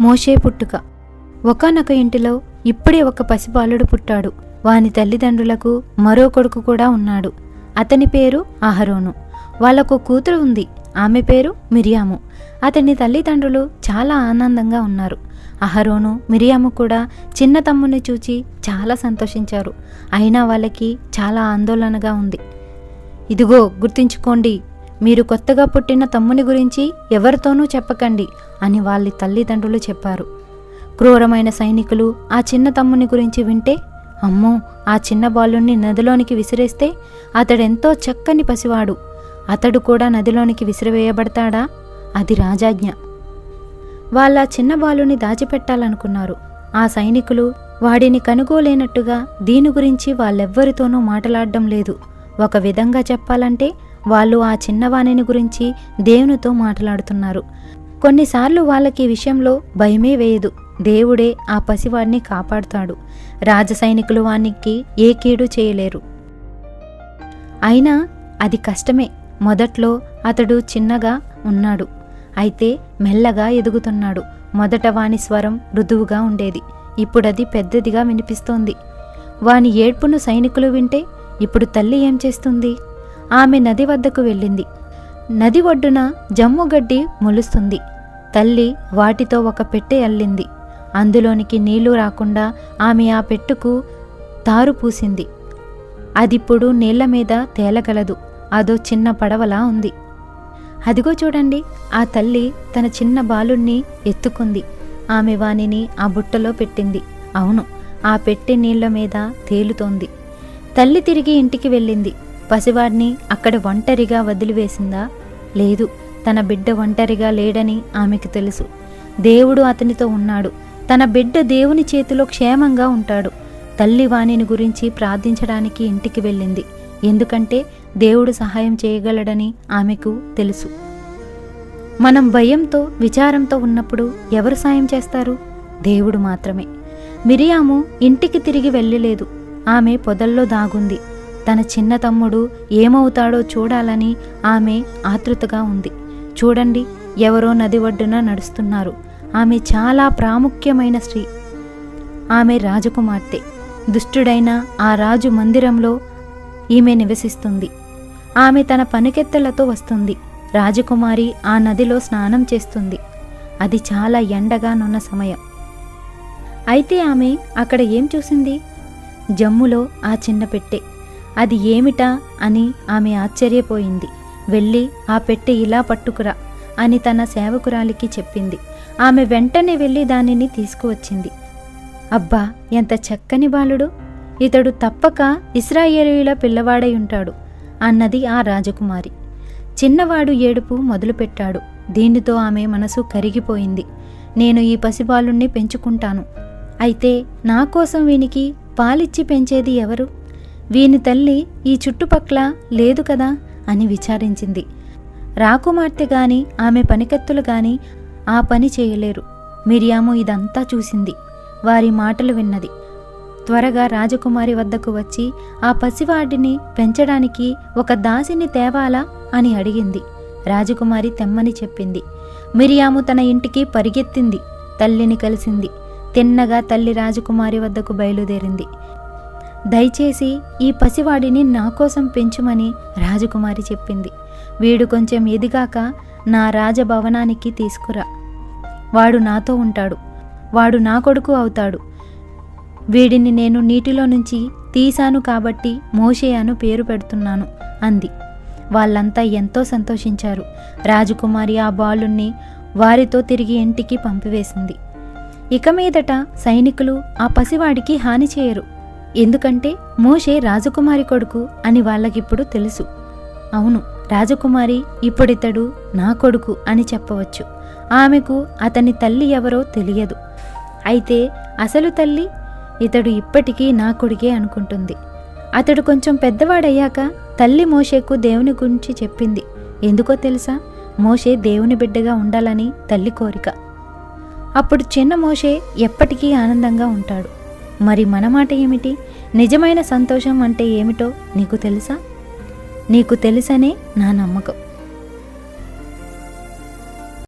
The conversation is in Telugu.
మోషే పుట్టుక. ఒకనొక ఇంటిలో ఇప్పుడే ఒక పసిబాలుడు పుట్టాడు. వాని తల్లిదండ్రులకు మరో కొడుకు కూడా ఉన్నాడు. అతని పేరు అహరోను. వాళ్ళకు కూతురు ఉంది. ఆమె పేరు మిరియాము. అతని తల్లిదండ్రులు చాలా ఆనందంగా ఉన్నారు. అహరోను మిరియాము కూడా చిన్న తమ్ముని చూచి చాలా సంతోషించారు. అయినా వాళ్ళకి చాలా ఆందోళనగా ఉంది. ఇదిగో గుర్తుంచుకోండి మీరు కొత్తగా పుట్టిన తమ్ముని గురించి ఎవరితోనూ చెప్పకండి అని వాళ్ళ తల్లిదండ్రులు చెప్పారు. క్రూరమైన సైనికులు ఆ చిన్న తమ్ముని గురించి వింటే అమ్మో ఆ చిన్న బాలుణ్ణి నదిలోనికి విసిరేస్తే అతడెంతో చక్కని పసివాడు. అతడు కూడా నదిలోనికి విసిరివేయబడతాడా? అది రాజాజ్ఞ. వాళ్ళ చిన్న బాలుని దాచిపెట్టాలనుకున్నారు. ఆ సైనికులు వాడిని కనుగోలేనట్టుగా దీని గురించి వాళ్ళెవ్వరితోనూ మాట్లాడడం లేదు. ఒక విధంగా చెప్పాలంటే వాళ్ళు ఆ చిన్నవాణిని గురించి దేవునితో మాట్లాడుతున్నారు. కొన్నిసార్లు వాళ్ళకి విషయంలో భయమే వేయదు. దేవుడే ఆ పసివాడిని కాపాడుతాడు. రాజ సైనికులు వానికి ఏ కీడు చేయలేరు. అయినా అది కష్టమే. మొదట్లో అతడు చిన్నగా ఉన్నాడు. అయితే మెల్లగా ఎదుగుతున్నాడు. మొదట వాని స్వరం మృదువుగా ఉండేది. ఇప్పుడది పెద్దదిగా వినిపిస్తోంది. వాని ఏడ్పును సైనికులు వింటే ఇప్పుడు తల్లి ఏం చేస్తుంది? ఆమె నది వద్దకు వెళ్ళింది. నది ఒడ్డున జమ్ముగడ్డి మొలుస్తుంది. తల్లి వాటితో ఒక పెట్టె అల్లింది. అందులోనికి నీళ్ళు రాకుండా ఆమె ఆ పెట్టుకు తారు పూసింది. అదిప్పుడు నీళ్ళ మీద తేలగలదు. అదో చిన్న పడవలా ఉంది. అదిగో చూడండి ఆ తల్లి తన చిన్న బాలుణ్ణి ఎత్తుకుంది. ఆమె వానిని ఆ బుట్టలో పెట్టింది. అవును ఆ పెట్టె నీళ్ళ మీద తేలుతోంది. తల్లి తిరిగి ఇంటికి వెళ్ళింది. పసివాడిని అక్కడ ఒంటరిగా వదిలివేసిందా? లేదు. తన బిడ్డ ఒంటరిగా లేడని ఆమెకు తెలుసు. దేవుడు అతనితో ఉన్నాడు. తన బిడ్డ దేవుని చేతిలో క్షేమంగా ఉంటాడు. తల్లి వాణిని గురించి ప్రార్థించడానికి ఇంటికి వెళ్ళింది. ఎందుకంటే దేవుడు సహాయం చేయగలడని ఆమెకు తెలుసు. మనం భయంతో విచారంతో ఉన్నప్పుడు ఎవరు సాయం చేస్తారు? దేవుడు మాత్రమే. మిరియాము ఇంటికి తిరిగి వెళ్ళలేదు. ఆమె పొదల్లో దాగుంది. తన చిన్న తమ్ముడు ఏమవుతాడో చూడాలని ఆమె ఆతృతగా ఉంది. చూడండి ఎవరో నది ఒడ్డున నడుస్తున్నారు. ఆమె చాలా ప్రాముఖ్యమైన స్త్రీ. ఆమె రాజకుమార్తె. దుష్టుడైన ఆ రాజు మందిరంలో ఈమె నివసిస్తుంది. ఆమె తన పనికెత్తలతో వస్తుంది. రాజకుమారి ఆ నదిలో స్నానం చేస్తుంది. అది చాలా ఎండగా నున్న సమయం. అయితే ఆమె అక్కడ ఏం చూసింది? జమ్ములో ఆ చిన్న పెట్టె. అది ఏమిటా అని ఆమె ఆశ్చర్యపోయింది. వెళ్ళి ఆ పెట్టె ఇలా పట్టుకురా అని తన సేవకురాలికి చెప్పింది. ఆమె వెంటనే వెళ్ళి దానిని తీసుకువచ్చింది. అబ్బా ఎంత చక్కని బాలుడు! ఇతడు తప్పక ఇస్రాయేలీల పిల్లవాడై ఉంటాడు అన్నది ఆ రాజకుమారి. చిన్నవాడు ఏడుపు మొదలుపెట్టాడు. దీనితో ఆమె మనసు కరిగిపోయింది. నేను ఈ పసిబాలుణ్ణి పెంచుకుంటాను. అయితే నా కోసం వీనికి పాలిచ్చి పెంచేది ఎవరు? వీని తల్లి ఈ చుట్టుపక్కల లేదు కదా అని విచారించింది. రాకుమార్తె గాని ఆమె పనికెత్తులు గాని ఆ పని చేయలేరు. మిరియాము ఇదంతా చూసింది. వారి మాటలు విన్నది. త్వరగా రాజకుమారి వద్దకు వచ్చి ఆ పసివాడిని పెంచడానికి ఒక దాసిని తేవాలా అని అడిగింది. రాజకుమారి తెమ్మని చెప్పింది. మిరియాము తన ఇంటికి పరిగెత్తింది. తల్లిని కలిసింది. తిన్నగా తల్లి రాజకుమారి వద్దకు బయలుదేరింది. దయచేసి ఈ పసివాడిని నా కోసం పెంచుమని రాజకుమారి చెప్పింది. వీడు కొంచెం ఎదిగాక నా రాజభవనానికి తీసుకురా. వాడు నాతో ఉంటాడు. వాడు నా కొడుకు అవుతాడు. వీడిని నేను నీటిలో నుంచి తీశాను కాబట్టి మోషేయాను పేరు పెడుతున్నాను అంది. వాళ్ళంతా ఎంతో సంతోషించారు. రాజకుమారి ఆ బాలుణ్ణి వారితో తిరిగి ఇంటికి పంపివేసింది. ఇక మీదట సైనికులు ఆ పసివాడికి హాని చేయరు. ఎందుకంటే మోషే రాజకుమారి కొడుకు అని వాళ్ళకిప్పుడు తెలుసు. అవును రాజకుమారి ఇప్పుడితడు నా కొడుకు అని చెప్పవచ్చు. ఆమెకు అతని తల్లి ఎవరో తెలియదు. అయితే అసలు తల్లి ఇతడు ఇప్పటికీ నా కొడుకే అనుకుంటుంది. అతడు కొంచెం పెద్దవాడయ్యాక తల్లి మోషేకు దేవుని గురించి చెప్పింది. ఎందుకో తెలుసా? మోషే దేవుని బిడ్డగా ఉండాలని తల్లి కోరిక. అప్పుడు చిన్న మోషే ఎప్పటికీ ఆనందంగా ఉంటాడు. మరి మన మాట ఏమిటి? నిజమైన సంతోషం అంటే ఏమిటో నీకు తెలుసా? నీకు తెలుసనే నా నమ్మకం.